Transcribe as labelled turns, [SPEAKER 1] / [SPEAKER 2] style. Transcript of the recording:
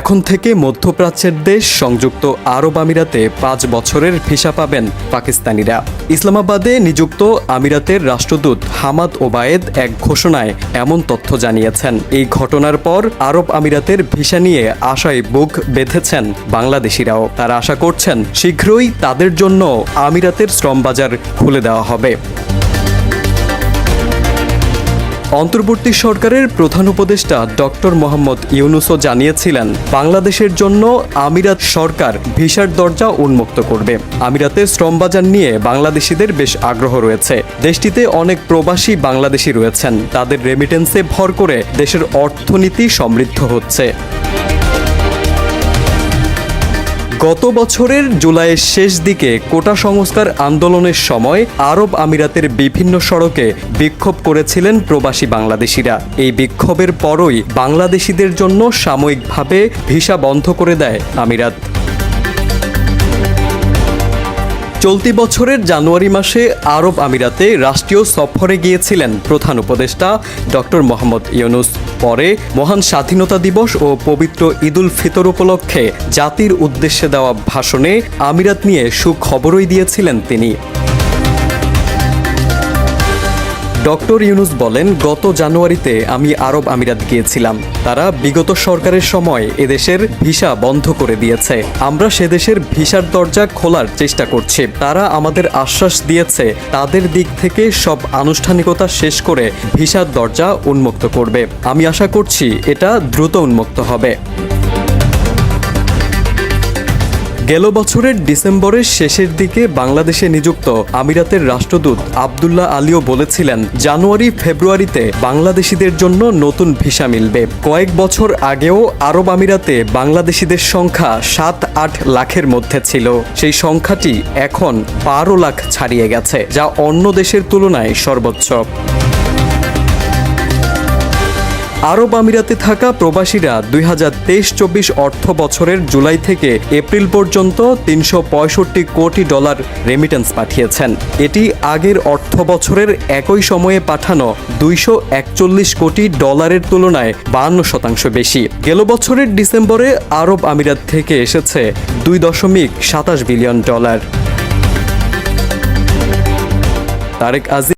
[SPEAKER 1] এখন থেকে মধ্যপ্রাচ্যের দেশ সংযুক্ত আরব আমিরাতে পাঁচ বছরের ভিসা পাবেন পাকিস্তানিরা। ইসলামাবাদে নিযুক্ত আমিরাতের রাষ্ট্রদূত হামাদ ওবায়েদ এক ঘোষণায় এমন তথ্য জানিয়েছেন। এই ঘটনার পর আরব আমিরাতের ভিসা নিয়ে আশায় বুক বেঁধেছেন বাংলাদেশিরাও। তারা আশা করছেন, শীঘ্রই তাদের জন্য আমিরাতের শ্রম বাজার খুলে দেওয়া হবে। অন্তর্বর্তী সরকারের প্রধান উপদেষ্টা ডক্টর মোহাম্মদ ইউনুসও জানিয়েছিলেন, বাংলাদেশের জন্য আমিরাত সরকার ভিসার দরজা উন্মুক্ত করবে। আমিরাতে শ্রম বাজার নিয়ে বাংলাদেশিদের বেশ আগ্রহ রয়েছে। দেশটিতে অনেক প্রবাসী বাংলাদেশি রয়েছেন। তাদের রেমিটেন্সে ভর করে দেশের অর্থনীতি সমৃদ্ধ হচ্ছে। গত বছরের জুলাইয়ের শেষ দিকে কোটা সংস্কার আন্দোলনের সময় আরব আমিরাতের বিভিন্ন সড়কে বিক্ষোভ করেছিলেন প্রবাসী বাংলাদেশিরা। এই বিক্ষোভের পরই বাংলাদেশিদের জন্য সাময়িকভাবে ভিসা বন্ধ করে দেয় আমিরাত। চলতি বছরের জানুয়ারি মাসে আরব আমিরাতে রাষ্ট্রীয় সফরে গিয়েছিলেন প্রধান উপদেষ্টা ডক্টর মোহাম্মদ ইউনুস। পরে মহান স্বাধীনতা দিবস ও পবিত্র ঈদুল ফিতর উপলক্ষে জাতির উদ্দেশ্যে দেওয়া ভাষণে আমিরাত নিয়ে সুখবরই দিয়েছিলেন তিনি। ডক্টর ইউনুস বলেন, গত জানুয়ারিতে আমি আরব আমিরাত গিয়েছিলাম। তারা বিগত সরকারের সময় এদেশের ভিসা বন্ধ করে দিয়েছে। আমরা সে দেশের ভিসার দরজা খোলার চেষ্টা করছি। তারা আমাদের আশ্বাস দিয়েছে, তাদের দিক থেকে সব আনুষ্ঠানিকতা শেষ করে ভিসার দরজা উন্মুক্ত করবে। আমি আশা করছি এটা দ্রুত উন্মুক্ত হবে। গেল বছরের ডিসেম্বরের শেষের দিকে বাংলাদেশে নিযুক্ত আমিরাতের রাষ্ট্রদূত আবদুল্লাহ আলীও বলেছিলেন, জানুয়ারি, ফেব্রুয়ারিতে বাংলাদেশিদের জন্য নতুন ভিসা মিলবে। কয়েক বছর আগেও আরব আমিরাতে বাংলাদেশিদের সংখ্যা সাত আট লাখের মধ্যে ছিল। সেই সংখ্যাটি এখন বারো লাখ ছাড়িয়ে গেছে, যা অন্য দেশের তুলনায় সর্বোচ্চ। আরব আমিরাতে থাকা প্রবাসীরা দুই হাজার তেইশ চব্বিশ অর্থ বছরের জুলাই থেকে এপ্রিল পর্যন্ত তিনশো পঁয়ষট্টি কোটি ডলার রেমিটেন্স পাঠিয়েছেন। এটি আগের অর্থ বছরের একই সময়ে পাঠানো দুইশো একচল্লিশ কোটি ডলারের তুলনায় বান্ন শতাংশ বেশি। গেল বছরের ডিসেম্বরে আরব আমিরাত থেকে এসেছে দুই দশমিক সাতাশ বিলিয়ন ডলার। তারেক আজি